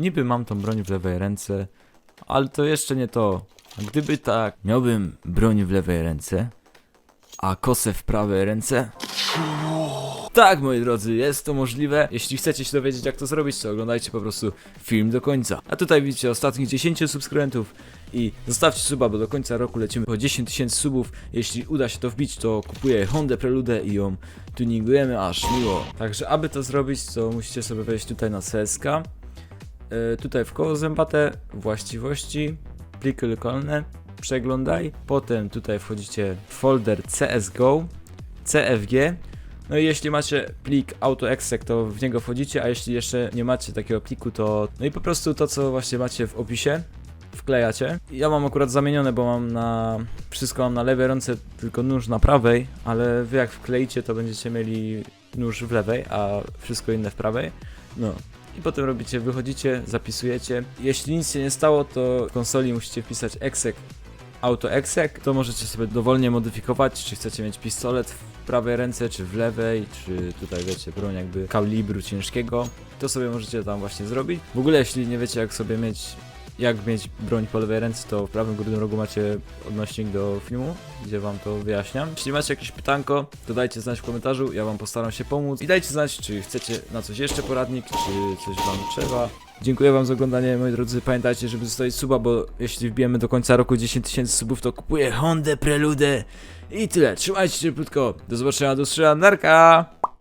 Niby mam tą broń w lewej ręce, ale to jeszcze nie to. Gdyby tak, miałbym broń w lewej ręce, a kosę w prawej ręce? Tak, moi drodzy, jest to możliwe. Jeśli chcecie się dowiedzieć, jak to zrobić, to oglądajcie po prostu film do końca. A tutaj widzicie ostatnich 10 subskrybentów i zostawcie suba, bo do końca roku lecimy po 10 tysięcy subów. Jeśli uda się to wbić, to kupuję Hondę Preludę i ją tuningujemy aż miło. Także, aby to zrobić, to musicie sobie wejść tutaj na CSK. Yy, tutaj w koło zębate, właściwości, pliki lokalne, przeglądaj. Potem tutaj wchodzicie w folder CSGO, CFG. No i jeśli macie plik AutoExec, to w niego wchodzicie, a jeśli jeszcze nie macie takiego pliku, to no i po prostu to, co właśnie macie w opisie, wklejacie. Ja mam akurat zamienione, bo mam na wszystko mam na lewej ręce, tylko nóż na prawej, ale wy jak wkleicie, to będziecie mieli nóż w lewej, a wszystko inne w prawej. No. I potem robicie, wychodzicie, zapisujecie. Jeśli nic się nie stało, to w konsoli musicie wpisać exec AutoExec, to możecie sobie dowolnie modyfikować, czy chcecie mieć pistolet w prawej ręce, czy w lewej, czy tutaj wiecie, broń jakby kalibru ciężkiego, to sobie możecie tam właśnie zrobić. W ogóle jeśli nie wiecie jak sobie mieć, jak mieć broń po lewej ręce, to w prawym górnym rogu macie odnośnik do filmu, gdzie wam to wyjaśniam. Jeśli macie jakieś pytanko, to dajcie znać w komentarzu, ja wam postaram się pomóc i dajcie znać, czy chcecie na coś jeszcze poradnik, czy coś wam trzeba. Dziękuję wam za oglądanie, moi drodzy. Pamiętajcie, żeby zostawić suba, bo jeśli wbijemy do końca roku 10 tysięcy subów, to kupuję Hondę Preludę. I tyle. Trzymajcie się krótko. Do zobaczenia, do usłyszenia. Narka!